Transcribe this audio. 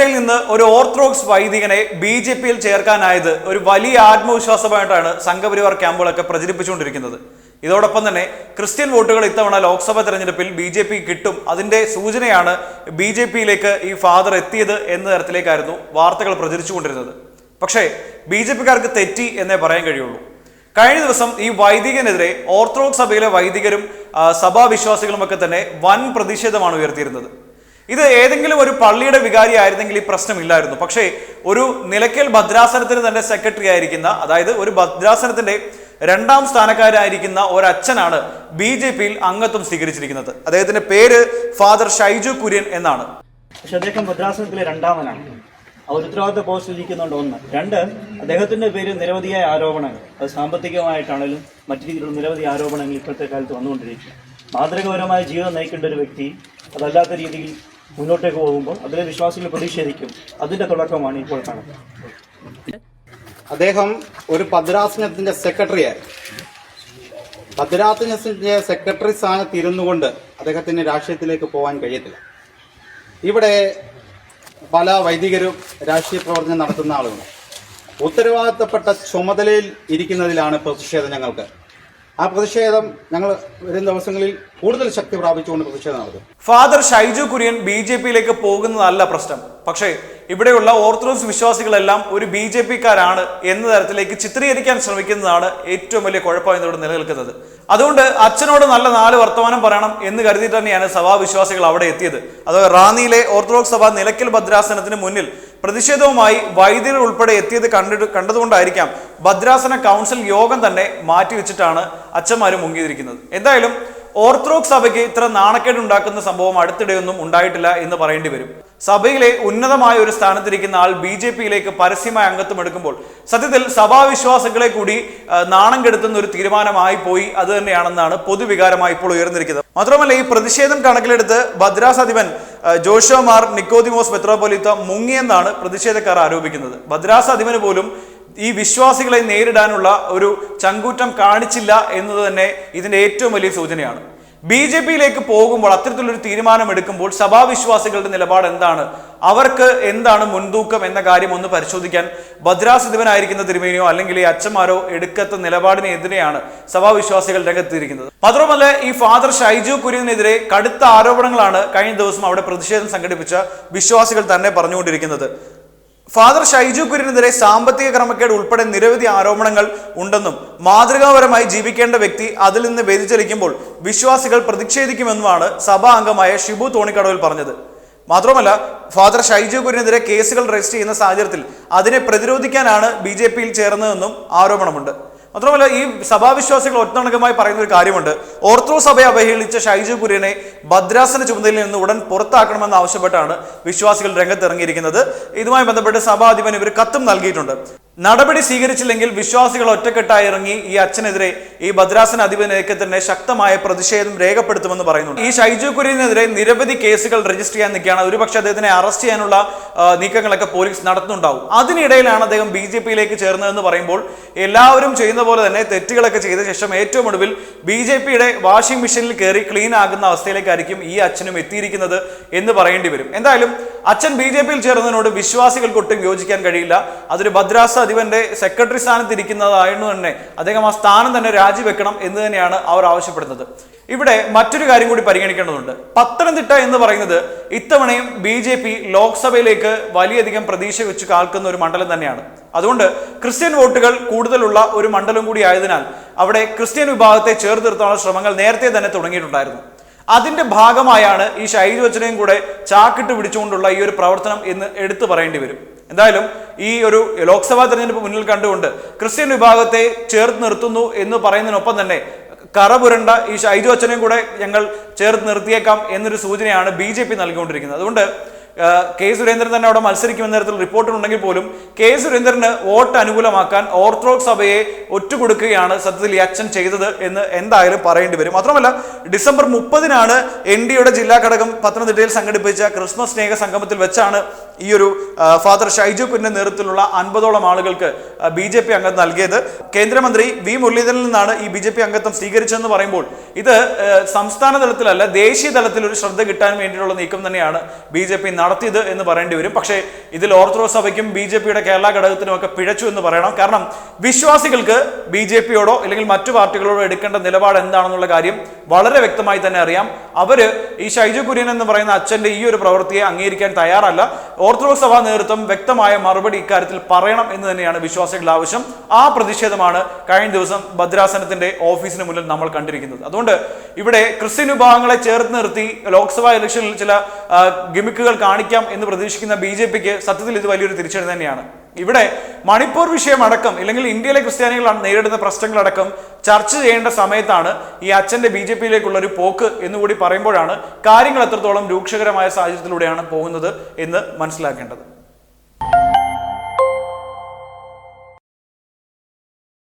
പത്തനംതിട്ടയിൽ നിന്ന് ഒരു ഓർത്തഡോക്സ് വൈദികനെ ബി ജെ പിയിൽ ചേർക്കാനായത് ഒരു വലിയ ആത്മവിശ്വാസമായിട്ടാണ് സംഘപരിവാർ ക്യാമ്പുകളൊക്കെ പ്രചരിപ്പിച്ചുകൊണ്ടിരിക്കുന്നത്. ഇതോടൊപ്പം തന്നെ ക്രിസ്ത്യൻ വോട്ടുകൾ ഇത്തവണ ലോക്സഭാ തെരഞ്ഞെടുപ്പിൽ ബി ജെ പി കിട്ടും. അതിന്റെ സൂചനയാണ് ബി ജെ പിയിലേക്ക് ഈ ഫാദർ എത്തിയത് എന്ന തരത്തിലേക്കായിരുന്നു വാർത്തകൾ പ്രചരിച്ചുകൊണ്ടിരുന്നത്. പക്ഷേ ബി ജെ പിക്കാർക്ക് തെറ്റി എന്നേ പറയാൻ കഴിയുള്ളൂ. കഴിഞ്ഞ ദിവസം ഈ വൈദികനെതിരെ ഓർത്തഡോക്സ് സഭയിലെ വൈദികരും സഭാവിശ്വാസികളുമൊക്കെ തന്നെ വൻ പ്രതിഷേധമാണ് ഉയർത്തിയിരുന്നത്. ഇത് ഏതെങ്കിലും ഒരു പള്ളിയുടെ വികാരി ആയിരുന്നെങ്കിൽ ഈ പ്രശ്നമില്ലായിരുന്നു പക്ഷേ ഒരു നിലയ്ക്കൽ ഭദ്രാസനത്തിന് തന്നെ സെക്രട്ടറി ആയിരിക്കുന്ന അതായത് ഒരു ഭദ്രാസനത്തിന്റെ രണ്ടാം സ്ഥാനക്കാരായിരിക്കുന്ന ഒരച്ഛനാണ് ബി ജെ പിയിൽ അംഗത്വം സ്വീകരിച്ചിരിക്കുന്നത്. അദ്ദേഹത്തിന്റെ പേര് ഫാദർ ഷൈജു കുര്യൻ എന്നാണ്. പക്ഷെ അദ്ദേഹം ഭദ്രാസനത്തിലെ രണ്ടാമനാണ്. ആ ഒരു ഉത്തരവാദിത്ത പോസ്റ്റ് ഇരിക്കുന്നുണ്ട് ഒന്ന്. രണ്ട് അദ്ദേഹത്തിന്റെ പേര് നിരവധിയായ ആരോപണങ്ങൾ അത് സാമ്പത്തികമായിട്ടാണെങ്കിലും മറ്റു രീതിയിലുള്ള നിരവധി ആരോപണങ്ങൾ ഇപ്പോഴത്തെ കാലത്ത് വന്നുകൊണ്ടിരിക്കുക മാതൃകപരമായ ജീവിതം നയിക്കേണ്ട ഒരു വ്യക്തി അതല്ലാത്ത രീതിയിൽ മുന്നോട്ടേക്ക് പോകുമ്പോൾ അതിലെ വിശ്വാസികൾ പ്രതിഷേധിക്കും. അതിന്റെ തുടക്കമാണ് ഇപ്പോൾ കാണുന്നത്. അദ്ദേഹം ഒരു ഭദ്രാസനത്തിന്റെ സെക്രട്ടറി ആയിരുന്നു. ഭദ്രാസനത്തിന്റെ സെക്രട്ടറി സ്ഥാനത്ത് ഇരുന്നു കൊണ്ട് അദ്ദേഹത്തിന് രാഷ്ട്രീയത്തിലേക്ക് പോകാൻ കഴിയത്തില്ല. ഇവിടെ പല വൈദികരും രാഷ്ട്രീയ പ്രവർത്തനം നടത്തുന്ന ആളുകൾ ഉത്തരവാദിത്തപ്പെട്ട ചുമതലയിൽ ഇരിക്കുന്നതിലാണ് പ്രതിഷേധം ഞങ്ങൾക്ക്. ആ പ്രതിഷേധം ഞങ്ങൾ വരും ദിവസങ്ങളിൽ കൂടുതൽ ശക്തി പ്രാപിച്ചുകൊണ്ട് പ്രതിഷേധം നടത്തും father Shaiju Kurian B J പിയിലേക്ക് പോകുന്നതല്ല പ്രശ്നം. പക്ഷേ ഇവിടെയുള്ള ഓർത്തഡോക്സ് വിശ്വാസികളെല്ലാം ഒരു ബി ജെ പിക്കാരാണ് എന്ന തരത്തിലേക്ക് ചിത്രീകരിക്കാൻ ശ്രമിക്കുന്നതാണ് ഏറ്റവും വലിയ കുഴപ്പം എന്നിവിടെ നിലനിൽക്കുന്നത്. അതുകൊണ്ട് അച്ഛനോട് നല്ല നാല് വർത്തമാനം പറയണം എന്ന് കരുതി തന്നെയാണ് സഭാവിശ്വാസികൾ അവിടെ എത്തിയത്. അതോ റാന്നിയിലെ ഓർത്തഡോക്സ് സഭ നിലയ്ക്കൽ ഭദ്രാസനത്തിന് മുന്നിൽ പ്രതിഷേധവുമായി വൈദ്യർ ഉൾപ്പെടെ എത്തിയത് കണ്ടിട്ട് കണ്ടതുകൊണ്ടായിരിക്കാം ഭദ്രാസന കൗൺസിൽ യോഗം തന്നെ മാറ്റിവെച്ചിട്ടാണ് അച്ഛന്മാർ മുങ്ങിയിരിക്കുന്നത്. എന്തായാലും ഓർത്തഡോക്സ് സഭയ്ക്ക് ഇത്ര നാണക്കേട് ഉണ്ടാക്കുന്ന സംഭവം അടുത്തിടെയൊന്നും ഉണ്ടായിട്ടില്ല എന്ന് പറയേണ്ടി വരും. സഭയിലെ ഉന്നതമായ ഒരു സ്ഥാനത്തിരിക്കുന്ന ആൾ ബി ജെ പിയിലേക്ക് പരസ്യമായ അംഗത്വം എടുക്കുമ്പോൾ സത്യത്തിൽ സഭാവിശ്വാസികളെ കൂടി നാണം കെടുത്തുന്ന ഒരു തീരുമാനമായി പോയി. അത് തന്നെയാണെന്നാണ് പൊതുവികാരമായി ഇപ്പോൾ ഉയർന്നിരിക്കുന്നത്. മാത്രമല്ല ഈ പ്രതിഷേധം കണക്കിലെടുത്ത് ഭദ്രാസ് അധിപൻ ആ, ജോഷോ മാർ നിക്കോദിമോസ് മെത്രോപൊലിത്ത മുങ്ങിയെന്നാണ് പ്രതിഷേധക്കാർ ആരോപിക്കുന്നത്. ഭദ്രാസ അധിപന് പോലും ഈ വിശ്വാസികളെ നേരിടാനുള്ള ഒരു ചങ്കൂറ്റം കാണിച്ചില്ല എന്നത് തന്നെ ഇതിന്റെ ഏറ്റവും വലിയ സൂചനയാണ്. ബി ജെ പിയിലേക്ക് പോകുമ്പോൾ അത്തരത്തിലൊരു തീരുമാനം എടുക്കുമ്പോൾ സഭാവിശ്വാസികളുടെ നിലപാട് എന്താണ്? അവർക്ക് എന്താണ് മുൻതൂക്കം എന്ന കാര്യം ഒന്ന് പരിശോധിക്കാൻ ഭദ്രാസിധവനായിരിക്കുന്ന തിരുമേനിയോ അല്ലെങ്കിൽ ഈ അച്ഛന്മാരോ എടുക്കത്ത നിലപാടിനെതിരെയാണ് സഭാവിശ്വാസികൾ രംഗത്തിരിക്കുന്നത് മാത്രമല്ല ഈ ഫാദർ ഷൈജു കുര്യനെതിരെ കടുത്ത ആരോപണങ്ങളാണ് കഴിഞ്ഞ ദിവസം അവിടെ പ്രതിഷേധം സംഘടിപ്പിച്ച വിശ്വാസികൾ തന്നെ പറഞ്ഞുകൊണ്ടിരിക്കുന്നത്. ഫാദർ ഷൈജു കുര്യനെതിരെ സാമ്പത്തിക ക്രമക്കേട് ഉൾപ്പെടെ നിരവധി ആരോപണങ്ങൾ ഉണ്ടെന്നും മാതൃകാപരമായി ജീവിക്കേണ്ട വ്യക്തി അതിൽ നിന്ന് വ്യതിചലിക്കുമ്പോൾ വിശ്വാസികൾ പ്രതിഷേധിക്കുമെന്നുമാണ് സഭാ അംഗമായ ഷിബു തോണിക്കടവിൽ പറഞ്ഞത്. മാത്രമല്ല ഫാദർ ഷൈജു കുര്യനെതിരെ കേസുകൾ രജിസ്റ്റർ ചെയ്യുന്ന സാഹചര്യത്തിൽ അതിനെ പ്രതിരോധിക്കാനാണ് ബി ജെ പിയിൽ ചേർന്നതെന്നും ആരോപണമുണ്ട്. മാത്രമല്ല ഈ സഭാവിശ്വാസികൾ ഒറ്റണക്കമായി പറയുന്ന ഒരു കാര്യമുണ്ട്. ഓർത്തോ സഭയെ അവഹേളിച്ച ഷൈജു കുര്യനെ ഭദ്രാസന ചുമതലയിൽ നിന്ന് ഉടൻ പുറത്താക്കണമെന്ന് ആവശ്യപ്പെട്ടാണ് വിശ്വാസികൾ രംഗത്തിറങ്ങിയിരിക്കുന്നത്. ഇതുമായി ബന്ധപ്പെട്ട് സഭാധിപൻ ഇവർ കത്തും നൽകിയിട്ടുണ്ട്. നടപടി സ്വീകരിച്ചില്ലെങ്കിൽ വിശ്വാസികൾ ഒറ്റക്കെട്ടായി ഇറങ്ങി ഈ അച്ഛനെതിരെ ഈ ഭദ്രാസന അധിപനെയൊക്കെ തന്നെ ശക്തമായ പ്രതിഷേധം രേഖപ്പെടുത്തുമെന്ന് പറയുന്നുണ്ട്. ഈ ഷൈജു കുര്യനെതിരെ നിരവധി കേസുകൾ രജിസ്റ്റർ ചെയ്യാൻ നിൽക്കുകയാണ്. ഒരുപക്ഷെ അദ്ദേഹത്തിനെ അറസ്റ്റ് ചെയ്യാനുള്ള നീക്കങ്ങളൊക്കെ പോലീസ് നടത്തുന്നുണ്ടാവും. അതിനിടയിലാണ് അദ്ദേഹം ബി ജെ പിയിലേക്ക് ചേർന്നതെന്ന് പറയുമ്പോൾ എല്ലാവരും ചെയ്യുന്ന പോലെ തന്നെ തെറ്റുകളൊക്കെ ചെയ്ത ശേഷം ഏറ്റവും ഒടുവിൽ ബി ജെ പിയുടെ വാഷിംഗ് മെഷീനിൽ കയറി ക്ലീൻ ആകുന്ന അവസ്ഥയിലേക്കായിരിക്കും ഈ അച്ഛനും എത്തിയിരിക്കുന്നത് എന്ന് പറയേണ്ടി വരും. എന്തായാലും അച്ഛൻ ബി ജെ പിയിൽ ചേർന്നതിനോട് വിശ്വാസികൾക്ക് ഒട്ടും യോജിക്കാൻ കഴിയില്ല. അതൊരു ഭദ്രാസ അധിപന്റെ സെക്രട്ടറി സ്ഥാനത്ത് ഇരിക്കുന്നതായിരുന്നു തന്നെ. അദ്ദേഹം ആ സ്ഥാനം തന്നെ രാജിവെക്കണം എന്ന് തന്നെയാണ് അവർ ആവശ്യപ്പെടുന്നത്. ഇവിടെ മറ്റൊരു കാര്യം കൂടി പരിഗണിക്കേണ്ടതുണ്ട്. പത്തനംതിട്ട എന്ന് പറയുന്നത് ഇത്തവണയും ബി ജെ പി ലോക്സഭയിലേക്ക് വലിയധികം പ്രതീക്ഷ വെച്ച് കാൽക്കുന്ന ഒരു മണ്ഡലം തന്നെയാണ്. അതുകൊണ്ട് ക്രിസ്ത്യൻ വോട്ടുകൾ കൂടുതലുള്ള ഒരു മണ്ഡലം കൂടി ആയതിനാൽ അവിടെ ക്രിസ്ത്യൻ വിഭാഗത്തെ ചേർത്ത് നിർത്താനുള്ള ശ്രമങ്ങൾ നേരത്തെ തന്നെ തുടങ്ങിയിട്ടുണ്ടായിരുന്നു. അതിന്റെ ഭാഗമായാണ് ഈ ഷൈജു അച്ഛനെയും കൂടെ ചാക്കിട്ട് പിടിച്ചുകൊണ്ടുള്ള ഈ ഒരു പ്രവർത്തനം എന്ന് എടുത്തു പറയേണ്ടി വരും. എന്തായാലും ഈ ഒരു ലോക്സഭാ തെരഞ്ഞെടുപ്പ് മുന്നിൽ കണ്ടുകൊണ്ട് ക്രിസ്ത്യൻ വിഭാഗത്തെ ചേർത്ത് നിർത്തുന്നു എന്ന് പറയുന്നതിനൊപ്പം തന്നെ കറപുരണ്ട ഈ ഷൈജു അച്ഛനെയും കൂടെ ഞങ്ങൾ ചേർത്ത് നിർത്തിയേക്കാം എന്നൊരു സൂചനയാണ് ബി ജെ പി നൽകിക്കൊണ്ടിരിക്കുന്നത്. അതുകൊണ്ട് കെ സുരേന്ദ്രൻ തന്നെ അവിടെ മത്സരിക്കുമെന്ന തരത്തിൽ റിപ്പോർട്ടുണ്ടെങ്കിൽ പോലും കെ സുരേന്ദ്രന് വോട്ട് അനുകൂലമാക്കാൻ ഓർത്തഡോക്സ് സഭയെ ഒറ്റുകൊടുക്കുകയാണ് സത്യത്തിൽ ഈ അച്ഛൻ ചെയ്തത് എന്ന് എന്തായാലും പറയേണ്ടി വരും. മാത്രമല്ല ഡിസംബർ മുപ്പതിനാണ് എൻ ഡിയുടെ ജില്ലാ ഘടകം പത്തനംതിട്ടയിൽ സംഘടിപ്പിച്ച ക്രിസ്മസ് സ്നേഹ സംഗമത്തിൽ വെച്ചാണ് ഈ ഒരു ഫാദർ ഷൈജു കുന്നിന്റെ നേതൃത്വത്തിലുള്ള അൻപതോളം ആളുകൾക്ക് ബി ജെ പി അംഗം നൽകിയത്. കേന്ദ്രമന്ത്രി വി മുരളീധരനിൽ നിന്നാണ് ഈ ബി ജെ പി അംഗത്വം സ്വീകരിച്ചതെന്ന് പറയുമ്പോൾ ഇത് സംസ്ഥാന തലത്തിലല്ല ദേശീയ തലത്തിൽ ഒരു ശ്രദ്ധ കിട്ടാൻ വേണ്ടിയിട്ടുള്ള നീക്കം തന്നെയാണ് ബി ജെ പി നടത്തുന്നത് നടത്തിയത് എന്ന് പറയേണ്ടി വരും. പക്ഷേ ഇതിൽ ഓർത്തഡോക്സ് സഭയ്ക്കും ബി ജെ പിയുടെ കേരള ഘടകത്തിനും ഒക്കെ പിഴച്ചു എന്ന് പറയണം. കാരണം വിശ്വാസികൾക്ക് ബി ജെ പിയോടോ അല്ലെങ്കിൽ മറ്റു പാർട്ടികളോടോ എടുക്കേണ്ട നിലപാട് എന്താണെന്നുള്ള കാര്യം വളരെ വ്യക്തമായി തന്നെ അറിയാം. അവർ ഈ ഷൈജു കുര്യൻ എന്ന് പറയുന്ന അച്ഛന്റെ ഈ ഒരു പ്രവൃത്തിയെ അംഗീകരിക്കാൻ തയ്യാറല്ല. ഓർത്തഡോക്സ് സഭാ നേതൃത്വം വ്യക്തമായ മറുപടി ഇക്കാര്യത്തിൽ പറയണം എന്ന് തന്നെയാണ് വിശ്വാസികളുടെ ആവശ്യം. ആ പ്രതിഷേധമാണ് കഴിഞ്ഞ ദിവസം ഭദ്രാസനത്തിന്റെ ഓഫീസിന് മുന്നിൽ നമ്മൾ കണ്ടിരിക്കുന്നത്. അതുകൊണ്ട് ഇവിടെ ക്രിസ്ത്യൻ വിഭാഗങ്ങളെ ചേർത്ത് നിർത്തി ലോക്സഭാ ഇലക്ഷനിൽ ചില ഗിമിക്കുകൾ കാണിക്കാം എന്ന് പ്രതീക്ഷിക്കുന്ന ബി ജെ പിക്ക് സത്യത്തിൽ ഇത് വലിയൊരു തിരിച്ചടി തന്നെയാണ്. ഇവിടെ മണിപ്പൂർ വിഷയമടക്കം ഇല്ലെങ്കിൽ ഇന്ത്യയിലെ ക്രിസ്ത്യാനികളാണ് നേരിടുന്ന പ്രശ്നങ്ങളടക്കം ചർച്ച ചെയ്യേണ്ട സമയത്താണ് ഈ അച്ഛന്റെ ബി ജെ പിയിലേക്കുള്ള ഒരു പോക്ക് എന്നുകൂടി പറയുമ്പോഴാണ് കാര്യങ്ങൾ എത്രത്തോളം രൂക്ഷകരമായ സാഹചര്യത്തിലൂടെയാണ് പോകുന്നത് എന്ന് മനസ്സിലാക്കേണ്ടത്.